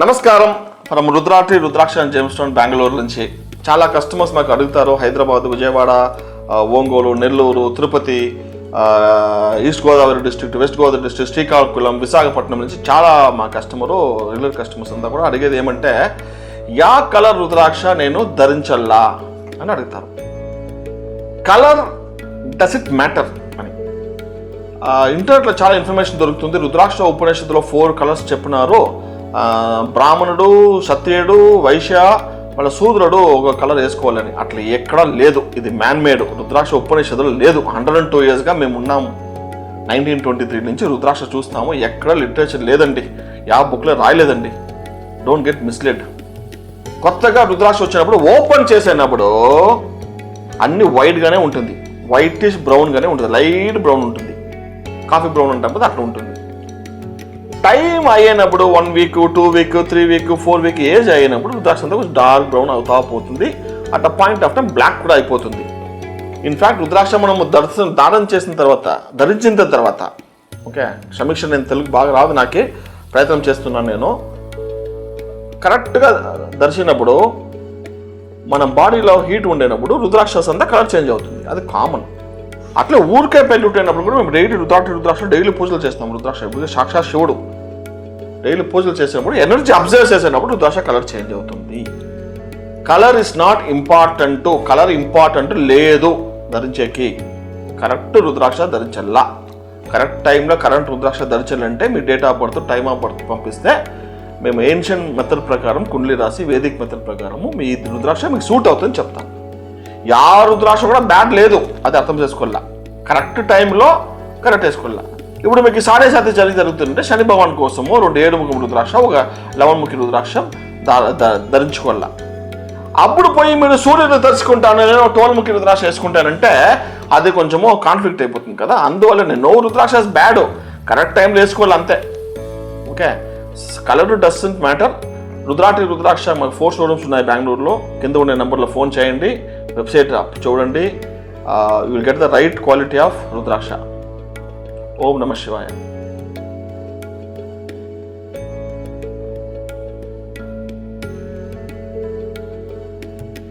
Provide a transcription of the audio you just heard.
నమస్కారం. మనం Rudrati rudraksha and gems Bengaluru నుంచి చాలా కస్టమర్స్ మాకు అడుగుతారు. Hyderabad Vijayawada Ongole Nellore Tirupati east Godavari district west Godavari district Srikakulam Visakhapatnam నుంచి చాలా మా కస్టమరు రెగ్యులర్ కస్టమర్స్ అంతా కూడా అడిగేది ఏమంటే యా కలర్ రుద్రాక్ష నేను ధరించల్లా అని అడుగుతారు. కలర్ డస్ ఇట్ మ్యాటర్ అని. ఇంటర్నెట్లో చాలా ఇన్ఫర్మేషన్ దొరుకుతుంది. రుద్రాక్ష ఉపనిషత్తులో ఫోర్ కలర్స్ చెప్పినారు. బ్రాహ్మణుడు క్షత్రియుడు వైశ్య వాళ్ళ శూద్రుడు ఒక కలర్ వేసుకోవాలని. అట్లా ఎక్కడా లేదు. ఇది మ్యాన్మేడ్ రుద్రాక్ష ఉపనిషత్తులో లేదు. హండ్రెడ్ అండ్ టూ ఇయర్స్గా మేము ఉన్నాము నైన్టీన్ ట్వంటీ త్రీ నుంచి రుద్రాక్ష చూస్తాము. ఎక్కడ లిటరేచర్ లేదండి. యా బుక్లో రాయలేదండి. డోంట్ గెట్ మిస్లెడ్ కొత్తగా రుద్రాక్ష వచ్చినప్పుడు ఓపెన్ చేసినప్పుడు అన్ని వైట్గానే ఉంటుంది. వైటిష్ బ్రౌన్గానే ఉంటుంది. లైట్ బ్రౌన్ ఉంటుంది. కాఫీ బ్రౌన్ అంటే అట్లా ఉంటుంది. టైం అయినప్పుడు one week two week three week four week age అయినప్పుడు రుద్రాక్ష అంతా కొంచెం డార్క్ బ్రౌన్ అవుతా పోతుంది. At point of time black కూడా అయిపోతుంది. ఇన్ఫ్యాక్ట్ రుద్రాక్ష మనము దర్శనం దానం చేసిన తర్వాత ధరించిన తర్వాత ఓకే క్షమిక్ష నేను తెలుగు బాగా రాదు నాకే ప్రయత్నం చేస్తున్నాను నేను. కరెక్ట్గా దర్శినప్పుడు మన బాడీలో హీట్ ఉండేటప్పుడు రుద్రాక్షస్ అంతా కలర్ చేంజ్ అవుతుంది. అది కామన్. అట్లే ఊరికే పెళ్ళి ఉంటేనప్పుడు కూడా మేము డైలీ రుద్రాక్ష రుద్రాక్ష డైలీ పూజలు చేస్తాం. రుద్రాక్ష సాక్షాత్ శివుడు. డైలీ పూజలు చేసినప్పుడు ఎనర్జీ అబ్జర్వ్ చేసినప్పుడు రుద్రాక్ష కలర్ చేంజ్ అవుతుంది. Colour is not important colour important లేదు ధరించేకి. కరెక్ట్ రుద్రాక్ష ధరించల్లా. కరెక్ట్ టైంలో కరెంట్ రుద్రాక్ష ధరించాలంటే మీ date of birth time of birth పంపిస్తే మేము ఏన్షియన్ మెథడ్ ప్రకారం కుండలి రాసి వేదిక మెథడ్ ప్రకారము మీ రుద్రాక్ష మీకు సూట్ అవుతుందని చెప్తాం. యా రుద్రాక్ష కూడా బ్యాడ్ లేదు అది అర్థం చేసుకోవాలా? కరెక్ట్ టైంలో కరెక్ట్ వేసుకోవాలా? ఇప్పుడు మీకు సాడే సాతి చలి జరుగుతుంటే శని భగవాన్ కోసము రెండు ఏడు ముఖం రుద్రాక్ష ఒక లవణముఖి రుద్రాక్ష ధరించుకోవాల. అప్పుడు పోయి మీరు సూర్యుడు దర్శకుంటాను నేను టోల్ముఖి రుద్రాక్ష వేసుకుంటానంటే అది కొంచెము కాన్ఫ్లిక్ట్ అయిపోతుంది కదా. అందువల్ల నేను నో రుద్రాక్ష బ్యాడ్ కరెక్ట్ టైంలో వేసుకోవాలి అంతే. Okay colour doesn't matter Rudrati rudraksha మాకు ఫోర్ షోరూమ్స్ ఉన్నాయి బెంగళూరులో. కింద ఉండే నెంబర్లో ఫోన్ చేయండి. వెబ్సైట్ చూడండి. You will get the right quality of rudraksha. Om नमः शिवाय।